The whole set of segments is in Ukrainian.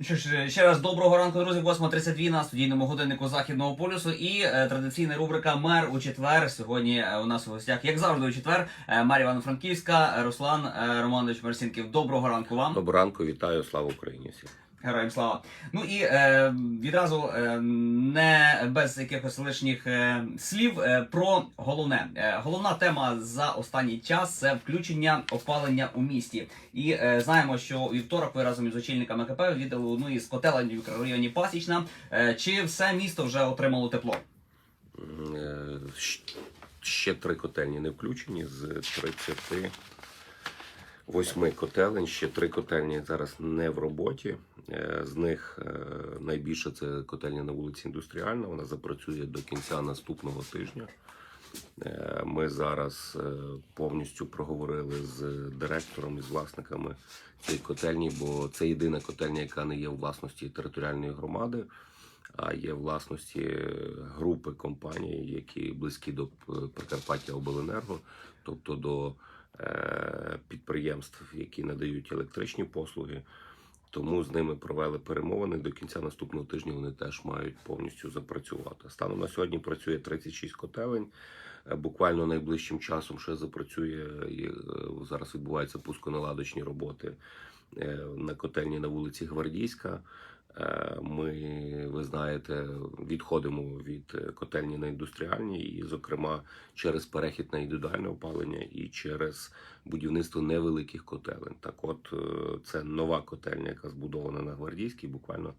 Ну Що ж, ще раз доброго ранку, друзі. 8.32 на студійному годиннику західного полюсу. І е, традиційна рубрика Мер у четвер. Сьогодні е, у нас у гостях, як завжди, у четвер, е, Мер Івано-Франківська, е, Руслан е, Романович Марсінків. Доброго ранку вам. Доброго ранку, вітаю, слава Україні всім. Героям слава. Ну і е, відразу е, не без якихось лишніх е, слів е, про головне. Е, головна тема за останній час це включення опалення у місті. І е, знаємо, що у вівторок ви разом із очільниками КП віддали одну із котелень в мікрорайоні Пасічна. Е, чи все місто вже отримало тепло? Е, Ще три котельні не включені з 38 котелень. Ще три котельні зараз не в роботі. Е, З них е, найбільше це котельня на вулиці Індустріальна. Вона запрацює до кінця наступного тижня. Е, Ми зараз повністю проговорили з директором і з власниками цієї котельні, бо це єдина котельня, яка не є у власності територіальної громади, а є власності групи компаній, які близькі до Прикарпаття Обленерго, тобто до підприємств, які надають електричні послуги. Тому з ними провели перемовини. До кінця наступного тижня вони теж мають повністю запрацювати. Станом на сьогодні працює 36 котелень. Е, Буквально найближчим часом ще запрацює е, зараз відбуваються пусконаладочні роботи е, на котельні на вулиці Гвардійська. Е, Ми, ви знаєте, відходимо від е, котельні на індустріальні, і, зокрема, через перехід на індивідуальне опалення і через будівництво невеликих котелень. Так, от е, це нова котельня, яка збудована на гвардійській. Буквально,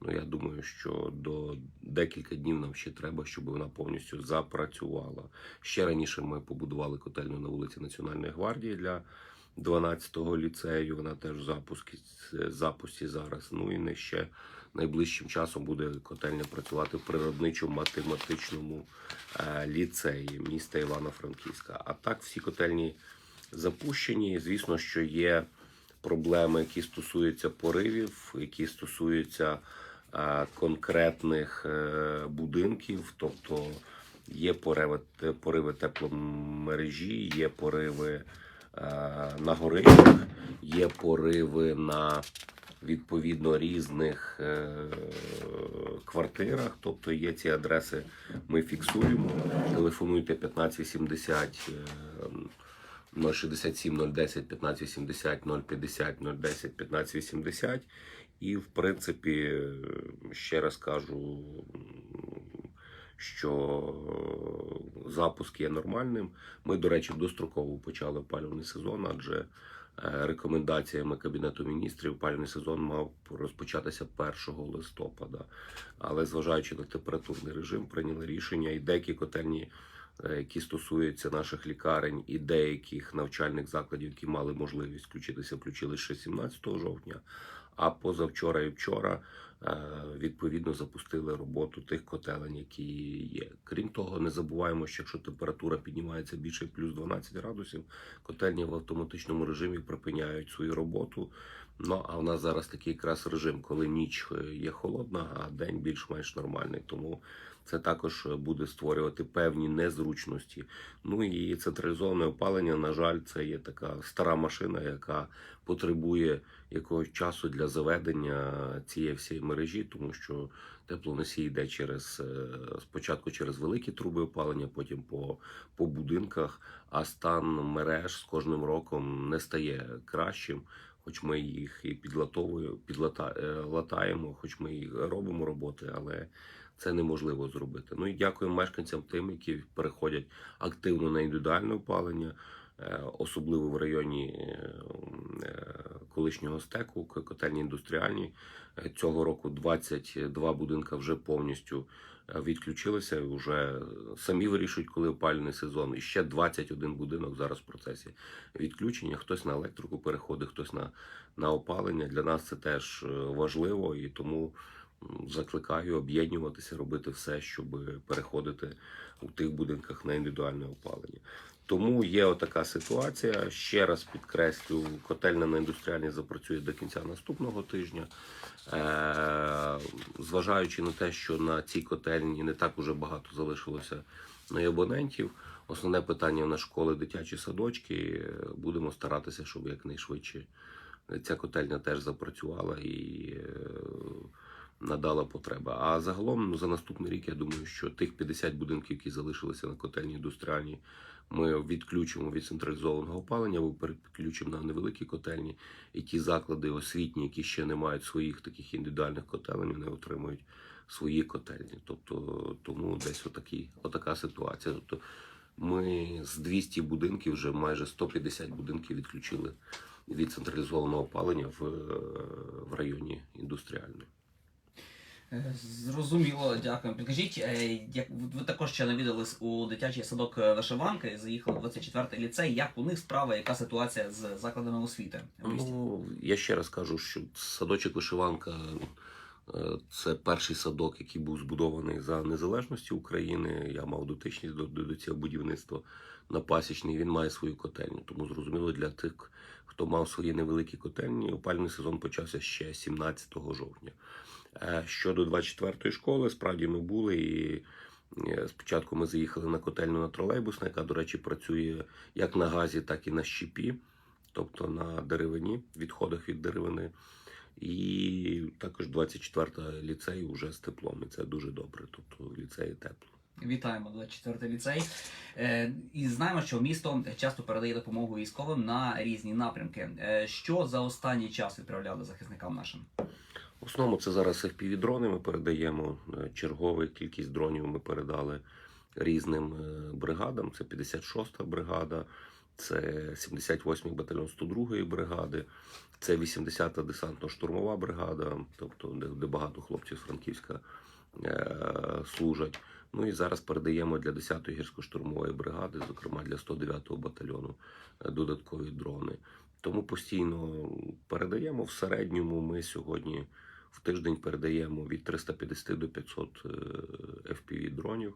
ну я думаю, що до декілька днів нам ще треба, щоб вона повністю запрацювала. Ще раніше ми побудували котельню на вулиці Національної гвардії для 12-го ліцею. Вона теж в запуску, запусті зараз. Ну і не ще найближчим часом буде котельня працювати в природничо-математичному е, ліцеї міста Івано-Франківська. А так всі котельні запущені. Звісно, що є проблеми, які стосуються поривів, які стосуються е, конкретних е, будинків, тобто є пориви, пориви тепломережі, є пориви на горищах, є пориви на відповідно різних е, квартирах. Тобто є ці адреси, ми фіксуємо. Телефонуйте 1580 е, 067 010 1580 050 010 1580. І, в принципі, е, ще раз кажу, що запуск є нормальним. Ми, до речі, достроково почали опалювальний сезон, адже е, рекомендаціями Кабінету міністрів опалювальний сезон мав розпочатися 1 листопада. Але зважаючи на температурний режим, прийняли рішення і деякі котельні, е, які стосуються наших лікарень і деяких навчальних закладів, які мали можливість включитися, включили ще 17 жовтня. А позавчора і вчора е, відповідно запустили роботу тих котелень, які є. Крім того, не забуваємо, що якщо температура піднімається більше плюс 12 градусів, котельні в автоматичному режимі припиняють свою роботу. Ну а в нас зараз такий якраз режим, коли ніч е, є холодна, а день більш-менш нормальний. Тому це також буде створювати певні незручності. Ну і централізоване опалення, на жаль, це є така стара машина, яка потребує якогось часу для заведення цієї всієї мережі, тому що теплоносій йде через е, спочатку через великі труби опалення, потім по, по будинках. А стан мереж з кожним роком не стає кращим. Хоч ми їх і підлатовуємо, підлата, е, хоч ми і робимо роботи, але це неможливо зробити. Ну і дякуємо мешканцям тим, які переходять активно на індивідуальне опалення, е, особливо в районі е, е, колишнього стеку, котельні індустріальні. Цього року 22 будинка вже повністю відключилися вже самі вирішують, коли опалювальний сезон. І ще 21 будинок зараз в процесі відключення. Хтось на електрику переходить, хтось на, на опалення. Для нас це теж важливо і тому закликаю об'єднуватися, робити все, щоб переходити у тих будинках на індивідуальне опалення. Тому є отака ситуація. Ще раз підкреслю, котельня на індустріальній запрацює до кінця наступного тижня. Е, зважаючи на те, що на цій котельні не так уже багато залишилося на абонентів. Основне питання на школи, дитячі садочки. Будемо старатися, щоб якнайшвидше ця котельня теж запрацювала і надала потреба. А загалом ну, за наступний рік я думаю, що тих 50 будинків, які залишилися на котельні індустріальній, ми відключимо від централізованого опалення, або переключимо на невеликі котельні, і ті заклади освітні, які ще не мають своїх таких індивідуальних котелень, вони отримують свої котельні. Тобто тому десь отакі, отака ситуація. Тобто ми з 200 будинків вже майже 150 будинків відключили від централізованого опалення в, е, в районі індустріальної. Е, Зрозуміло, дякую. Підкажіть, е, як ви також ще навідались у дитячий садок е, вишиванки, заїхали в 24-й ліцей. Як у них справа, яка ситуація з закладами освіти? Ну, я ще раз кажу, що садочок вишиванка це перший садок, який був збудований за незалежності України. Я мав дотичність до, до, до цього будівництва на пасічний. Він має свою котельню. Тому зрозуміло для тих, хто мав свої невеликі котельні, опальний сезон почався ще 17 жовтня. Е, Щодо 24-ї школи, справді ми були і. е, Спочатку ми заїхали на котельну на тролейбусна, яка, до речі, працює як на газі, так і на щепі тобто на деревині, відходах від деревини. І також 24 ліцей вже з теплом, і це дуже добре. Тобто ліцеї тепло. Вітаємо 24-й ліцей. Е, І знаємо, що місто часто передає допомогу військовим на різні напрямки. Що за останній час відправляли захисникам нашим? В основному це зараз FPV-дрони ми передаємо. Е, Чергову кількість дронів ми передали різним е, бригадам. Це 56-та бригада, це 78-й батальйон 102-ї бригади, це 80-та десантно-штурмова бригада, тобто де, багато хлопців з Франківська е, служать. Ну і зараз передаємо для 10-ї гірсько-штурмової бригади, зокрема для 109-го батальйону, додаткові дрони. Тому постійно передаємо в середньому. Ми сьогодні в тиждень передаємо від 350 до 500 е, FPV дронів.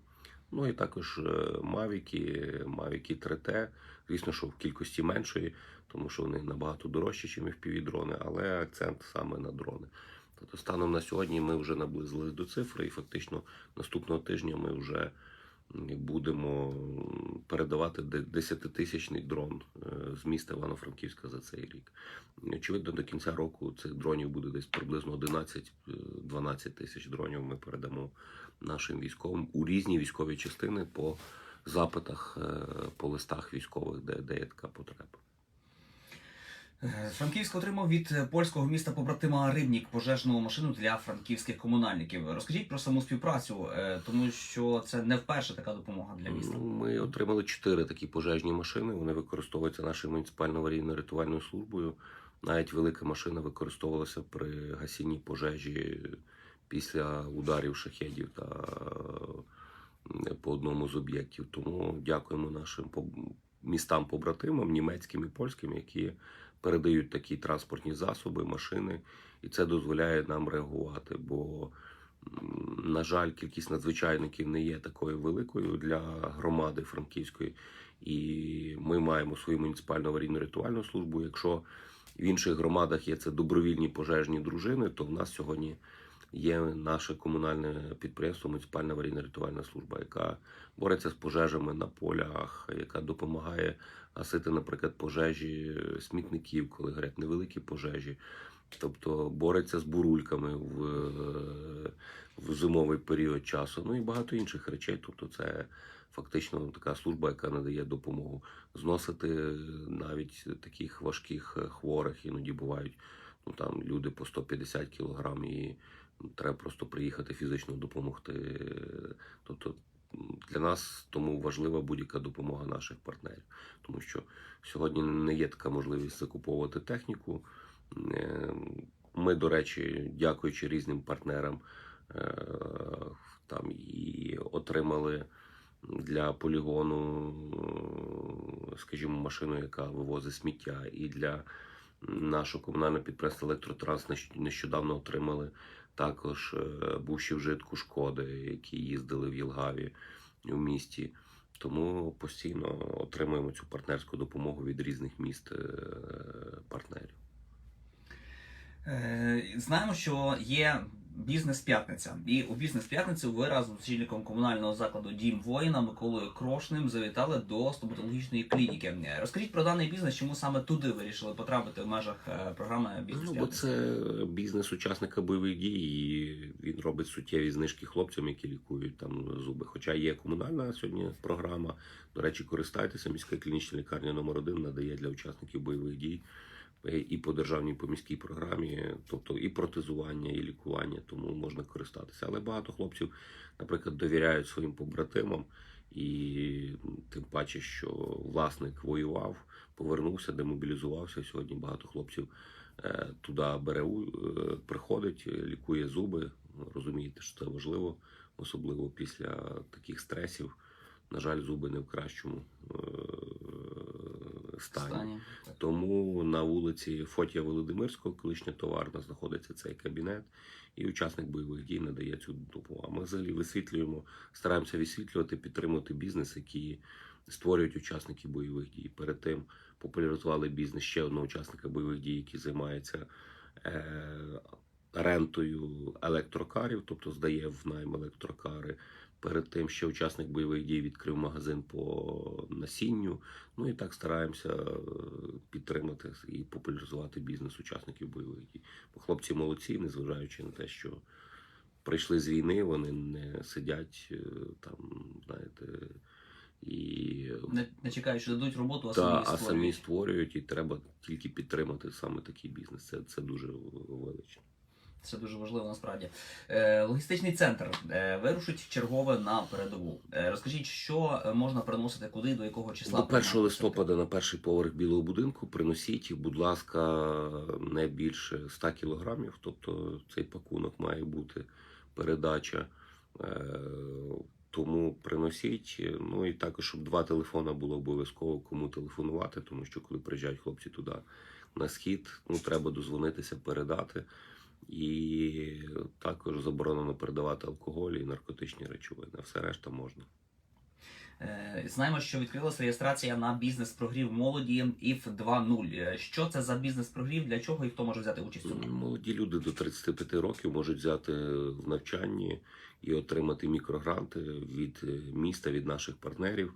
Ну і також мавіки, мавіки 3T. Звісно, що в кількості меншої, тому що вони набагато дорожчі, ніж FPV дрони, але акцент саме на дрони. Тобто станом на сьогодні ми вже наблизились до цифри, і фактично наступного тижня ми вже будемо передавати де- 10-тисячний дрон е, з міста Івано-Франківська за цей рік. Очевидно, до кінця року цих дронів буде десь приблизно 11-12 тисяч дронів. Ми передамо нашим військовим у різні військові частини по запитах, е, по листах військових, де, де є така потреба. Е, Франківськ отримав від е, польського міста побратима Рибнік пожежну машину для франківських комунальників. Розкажіть про саму співпрацю, е, тому що це не вперше така допомога для міста. Ми отримали чотири такі пожежні машини. Вони використовуються нашою муніципальною аварійно-рятувальною службою. Навіть велика машина використовувалася при гасінні пожежі після ударів шахедів та по одному з об'єктів. Тому дякуємо нашим містам-побратимам, німецьким і польським, які передають такі транспортні засоби, машини, і це дозволяє нам реагувати. Бо На жаль, кількість надзвичайників не є такою великою для громади Франківської, і ми маємо свою муніципальну аварійну рятувальну службу. Якщо в інших громадах є це добровільні пожежні дружини, то в нас сьогодні є наше комунальне підприємство Муніципальна аварійна рятувальна служба, яка бореться з пожежами на полях, яка допомагає гасити, наприклад, пожежі смітників, коли горять невеликі пожежі. Тобто бореться з бурульками в, в зимовий період часу, ну і багато інших речей. Тобто, це фактично така служба, яка надає допомогу зносити навіть таких важких хворих. Іноді бувають ну там люди по 150 кілограм, і треба просто приїхати фізично допомогти. Тобто для нас тому важлива будь-яка допомога наших партнерів, тому що сьогодні не є така можливість закуповувати техніку. Е, Ми, до речі, дякуючи різним партнерам, е, там і отримали для полігону, скажімо, машину, яка вивозить сміття, і для нашого комунального підприємства Електротранс нещодавно отримали також буші бувші вжитку шкоди, які їздили в Єлгаві у місті. Тому постійно отримуємо цю партнерську допомогу від різних міст е, партнерів. Е, Знаємо, що є Бізнес-п'ятниця. І у бізнес-п'ятницю ви разом з очільником комунального закладу Дім воїна Миколою Крошним завітали до стоматологічної клініки. Розкажіть про даний бізнес, чому саме туди вирішили потрапити в межах е, програми Ну, бо це бізнес учасника бойових дій, і він робить суттєві знижки хлопцям, які лікують там зуби. Хоча є комунальна сьогодні програма. До речі, користайтеся. Міська клінічна лікарня номер 1 надає для учасників бойових дій і по державній і по міській програмі, тобто і протезування, і лікування, тому можна користатися. Але багато хлопців, наприклад, довіряють своїм побратимам, і тим паче, що власник воював, повернувся, демобілізувався. Сьогодні багато хлопців е, туди бере е, приходить, е, лікує зуби. Розумієте, що це важливо, особливо після таких стресів. На жаль, зуби не в кращому е, стані. Стані. Тому на вулиці Фотія Володимирського, колишня товарна, знаходиться цей кабінет, і учасник бойових дій надає цю допомогу. А Ми взагалі висвітлюємо, стараємося висвітлювати, підтримувати бізнес, які створюють учасники бойових дій. Перед тим популяризували бізнес ще одного учасника бойових дій, який займається е, рентою електрокарів, тобто здає в найм електрокари. Перед тим ще учасник бойових дій відкрив магазин по насінню. Ну і так стараємося е, підтримати і популяризувати бізнес учасників бойових дій. Бо хлопці молодці, незважаючи на те, що прийшли з війни, вони не сидять е, там, знаєте, і Не, не чекають, що дадуть роботу, а та, самі а самі створюють. створюють, і треба тільки підтримати саме такий бізнес. Це, це дуже велично. Це дуже важливо насправді. Е, логістичний центр е, вирушить чергове на передову. Е, розкажіть, що можна приносити куди, до якого числа? До 1 листопада на перший поверх білого будинку приносіть, будь ласка, не більше 100 кілограмів. Тобто цей пакунок має бути передача. Тому приносіть. Ну і також, щоб два телефони було обов'язково кому телефонувати, тому що коли приїжджають хлопці туди на схід, ну треба дозвонитися, передати. І також заборонено передавати алкоголь і наркотичні речовини. Все решта можна. Е, Знаємо, що відкрилася реєстрація на бізнес-прогрів молоді IF 2.0. Е, Що це за бізнес-прогрів, для чого і хто може взяти участь у ньому? Молоді люди до 35 років можуть взяти в навчанні і отримати мікрогранти від е, міста, від наших партнерів.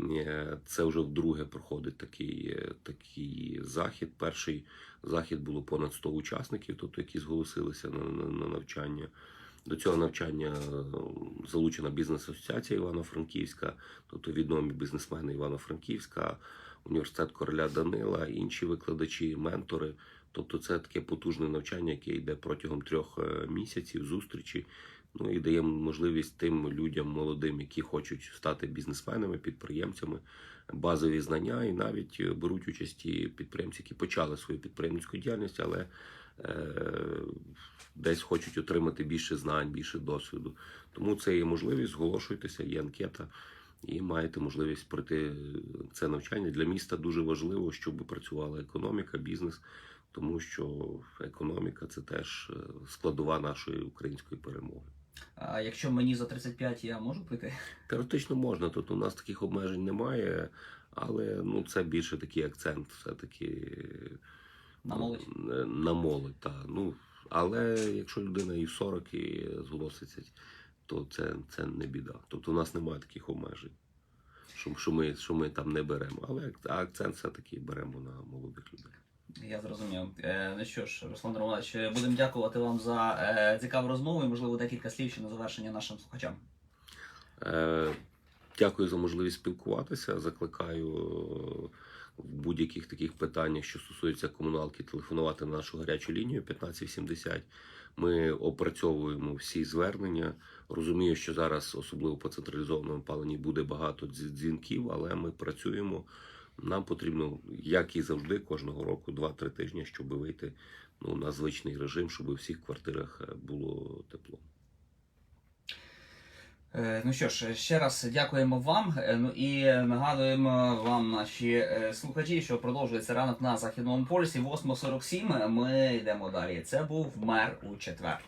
Е, Це вже вдруге проходить такий, е, такий захід. Перший захід було понад 100 учасників, тобто які зголосилися на, на, на навчання. До цього навчання е, залучена бізнес-асоціація Івано-Франківська, тобто відомі бізнесмени Івано-Франківська, університет короля Данила, інші викладачі, ментори. Тобто це таке потужне навчання, яке йде протягом трьох е, місяців зустрічі. Ну і дає можливість тим людям молодим, які хочуть стати бізнесменами, підприємцями, базові знання, і навіть е, беруть участь підприємці, які почали свою підприємницьку діяльність, але е, десь хочуть отримати більше знань, більше досвіду. Тому це є можливість, зголошуйтеся, є анкета. І маєте можливість пройти це навчання. Для міста дуже важливо, щоб працювала економіка, бізнес, тому що економіка це теж е, складова нашої української перемоги. А якщо мені за 35, я можу прийти? Теоретично можна, тут у нас таких обмежень немає, але ну це більше такий акцент, все-таки На молодь? е, На молодь, та. Ну, але якщо людина і в 40 і зголоситься, то це, це не біда. Тобто у нас немає таких обмежень, що, що, ми, що ми там не беремо. Але акцент все-таки беремо на молодих людей. Я зрозумів. Е, ну що ж, Руслан Романович, будемо дякувати вам за е, цікаву розмову і, можливо, декілька слів ще на завершення нашим слухачам. Е, Дякую за можливість спілкуватися. Закликаю е, в будь-яких таких питаннях, що стосуються комуналки, телефонувати на нашу гарячу лінію 1570. Ми опрацьовуємо всі звернення. Розумію, що зараз, особливо по централізованому опаленні, буде багато дзвінків, але ми працюємо. Нам потрібно, як і завжди, кожного року 2-3 тижні, щоб вийти ну, на звичний режим, щоб у всіх квартирах е, було тепло. Е, Ну що ж, ще раз дякуємо вам. Е, Ну і нагадуємо вам, наші слухачі, що продовжується ранок на західному полюсі. 8.47. Ми йдемо далі. Це був мер у четвер.